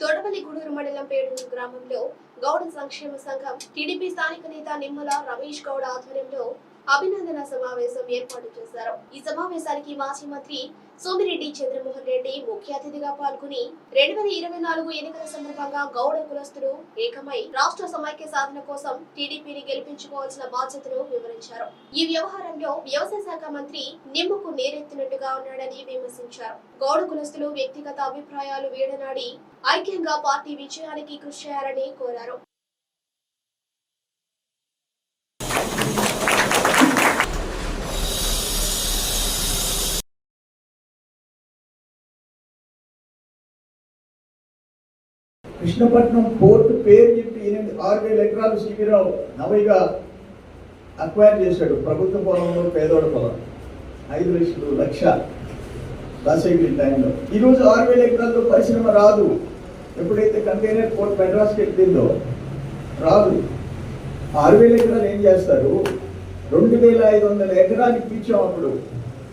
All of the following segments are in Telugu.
తోటపల్లి గూడూరు మండలం పేడూరు గ్రామంలో గౌడ సంక్షేమ సంఘం టీడీపీ స్థానిక నేత నిమ్మల రమేష్ గౌడ ఆధ్వర్యంలో అభినందన సమావేశం ఏర్పాటు చేశారు. ఈ సమావేశానికి మాజీ మంత్రి సోమిరెడ్డి చంద్రమోహన్ రెడ్డి ముఖ్య అతిథిగా పాల్గొని రెండు వేల ఇరవై నాలుగు ఎన్నికల సందర్భంగా గౌడ కులస్తులు ఏకమై రాష్ట్ర సమైక్య సాధన కోసం టీడీపీని గెలిపించుకోవాల్సిన బాధ్యతను వివరించారు. ఈ వ్యవహారంలో వ్యవసాయ శాఖ మంత్రి నిమ్మకు నేరెత్తినట్టుగా ఉన్నాడని విమర్శించారు. గౌడ కులస్తులు వ్యక్తిగత అభిప్రాయాలు వీడనాడి ఐక్యంగా పార్టీ విజయానికి కృషి చేయాలని కోరారు. కృష్ణపట్నం పోర్టు పేరు చెప్పి ఎనిమిది ఆరు వేల ఎకరాలు సిబిరావు నవైగా అక్వైర్ చేశాడు. ప్రభుత్వ పొలంలో పేదోడ పొలం. ఐదు లక్షలు లక్ష. రాజశేఖరి టైంలో. ఈరోజు ఆరు వేల ఎకరాల్లో పరిశ్రమ రాదు. ఎప్పుడైతే కంటైనర్ పోర్ట్ మెడ్రాస్కి వెళ్ళిందో రాదు. ఆరు వేల ఎకరాలు ఏం చేస్తారు? రెండు వేల ఐదు వందల ఎకరాలు ఇప్పించాం అప్పుడు.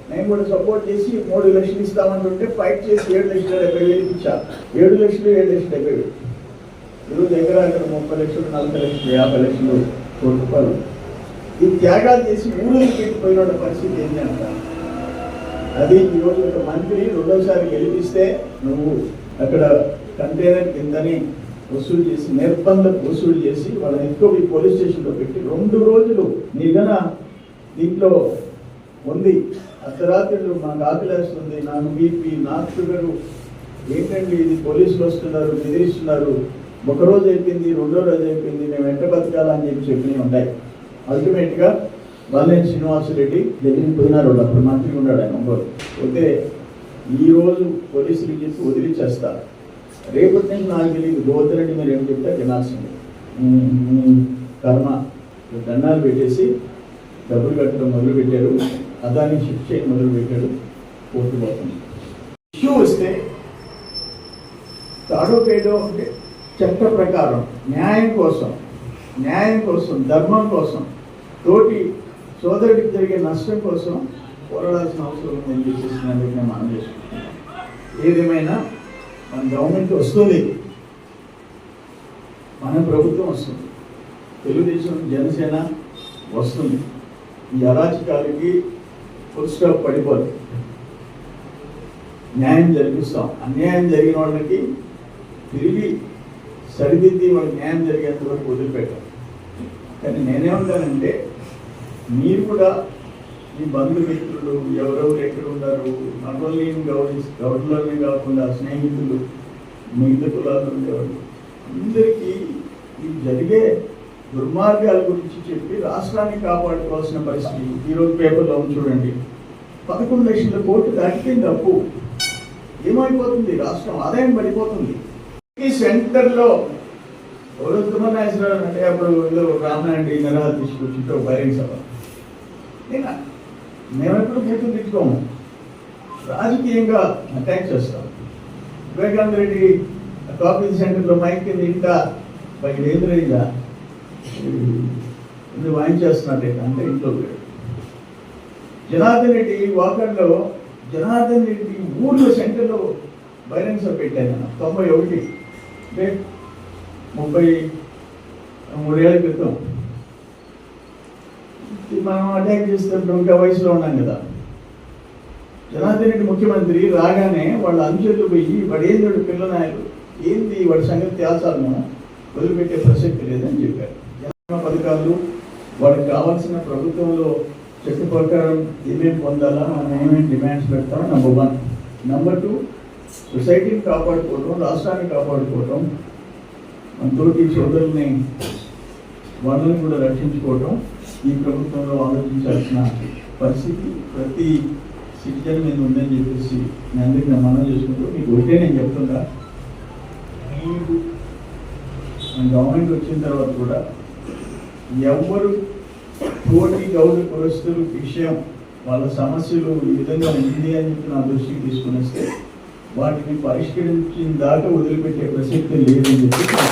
నేను కూడా సపోర్ట్ చేసి మూడు లక్షలు ఇస్తామంటుంటే ఫైట్ చేసి ఏడు లక్షల డెబ్బై వేలు ఇచ్చారు ఏడు లక్షలు ఏడు లక్షల డెబ్బై వేలు. ఈరోజు ఎకరానికి ముప్పై లక్షలు నలభై లక్షలు యాభై లక్షలు కోటి రూపాయలు. ఈ త్యాగాలు చేసి ఊళ్ళో పెట్టిపోయిన పరిస్థితి ఏంటి అంట? అది ఈరోజు ఒక మంత్రి రెండోసారి గెలిపిస్తే నువ్వు అక్కడ కంటైనర్ కిందని వసూలు చేసి నిర్బంధం వసూలు చేసి వాళ్ళని ఎత్తుకోపోయి పోలీస్ స్టేషన్లో పెట్టి రెండు రోజులు నిఘన దీంట్లో ఉంది. అర్ధరాత్రులు నాకు ఆకలేస్తుంది నాకు బీపీ నాకు షుగరు. ఏంటండి ఇది? పోలీసులు వస్తున్నారు బెదిరిస్తున్నారు. ఒక రోజు అయిపోయింది రెండో రోజు అయిపోయింది. మేము వెంట బతకాలని చెప్పి చెప్పినవి ఉంటాయి అల్టిమేట్గా బాలేని శ్రీనివాసరెడ్డి దగ్గరికి పోయినారు. వాళ్ళు అప్పుడు మంత్రి ఉన్నాడు ఆయన ఒకరు పోతే ఈరోజు పోలీసులు చెప్పి వదిలించేస్తా రేపటి నుంచి నాకు తెలియదు. గోవర్ధరెడ్డి మీరు ఏం చెప్తే వినాల్సింది. కర్మ. దండాలు పెట్టేసి డబ్బులు కట్టడం మొదలు పెట్టారు అదాన్ని షిఫ్ట్ మొదలు పెట్టాడు కోర్టు పోతుంది ఇష్యూ వస్తే తాడోపేడో అంటే చట్ట ప్రకారం న్యాయం కోసం న్యాయం కోసం ధర్మం కోసం తోటి సోదరుడికి జరిగే నష్టం కోసం పోరాడాల్సిన అవసరం ఉందని చెప్పేసి నేను నేను మనం చేసుకుంటున్నాను ఏదేమైనా మన గవర్నమెంట్ వస్తుంది. మన ప్రభుత్వం వస్తుంది. తెలుగుదేశం జనసేన వస్తుంది. ఈ అరాచకాలకి ఫుల్ పడిపోదు. న్యాయం జరిపిస్తాం అన్యాయం జరిగిన వాళ్ళకి తిరిగి సరిదిద్ది వాళ్ళకి న్యాయం జరిగేంత వరకు వదిలిపెట్టాం కానీ నేనేమంటానంటే మీరు కూడా మీ బంధుమిత్రులు ఎవరెవరు ఎక్కడ ఉన్నారు నటుల్ని గౌరవి గౌరీ కాకుండా స్నేహితులు మిగతా కులాలు ఉండేవాళ్ళు అందరికీ ఈ జరిగే దుర్మార్గాల గురించి చెప్పి రాష్ట్రాన్ని కాపాడుకోవాల్సిన పరిస్థితి ఈరోజు పేపర్లో ఉంది చూడండి. పదకొండు లక్షల కోట్లు దాటిపోయింది అప్పు ఏమైపోతుంది? రాష్ట్రం ఆదాయం పడిపోతుంది. ఈ సెంటర్లో నాగేశ్వరరావు అంటే అప్పుడు ఏదో రామనాయుడు నరాలు తీసుకొచ్చింటే బహిరంగ సభ. నేను మేమెప్పుడు బూతులు తిట్టుకోము రాజకీయంగా అటాక్ చేస్తాం. వివేకానంద రెడ్డి కాపీ సెంటర్లో మైక్ కింద ఇంట పైకి ఎదురైందా ఇది వాయించేస్తున్నాడు అంటే ఇంట్లో జనార్దన్ రెడ్డి వాకర్లో జనార్దన్ రెడ్డి ఊర్లో సెంటర్లో బహిరంగ సభ పెట్టాను నేను తొంభై ఒకటి. అంటే ముప్పై మూడేళ్ళ క్రితం. మనం అటాక్ చేస్తున్నప్పుడు ఇంకా వయసులో ఉన్నాం కదా. జనార్దన్ రెడ్డి ముఖ్యమంత్రి రాగానే వాళ్ళ అంచెలు పోయి వాడు ఏంది పిల్ల పిల్లనాయలు ఏంది వాడి సంగతి తేల్చాలను వదిలిపెట్టే ప్రసక్తి లేదని చెప్పారు. పథకాలు వాడికి కావాల్సిన ప్రభుత్వంలో చట్ట ప్రకారం ఏమేమి పొందాలా మనం ఏమేమి డిమాండ్స్ పెడతాం నెంబర్ వన్ నెంబర్ టూ సొసైటీని కాపాడుకోవటం రాష్ట్రాన్ని కాపాడుకోవటం మన తోటి సోదరుల్ని వాళ్ళని కూడా రక్షించుకోవటం ఈ ప్రభుత్వంలో ఆలోచించాల్సిన పరిస్థితి. ప్రతి సిటిజన్ మీద ఉందని చెప్పేసి నేను అందరికీ నేను మనం చేసుకుంటూ మీకు ఒకటే నేను చెప్తున్నా గవర్నమెంట్ వచ్చిన తర్వాత కూడా ఎవ్వరు పోటీ గౌరవ పురస్తుల విషయం వాళ్ళ సమస్యలు ఈ విధంగా ఉంది అని చెప్పి నా దృష్టికి తీసుకుని వస్తే వాటిని పరిష్కరించిన దాకా వదిలిపెట్టే ప్రసక్తి లేదని చెప్పి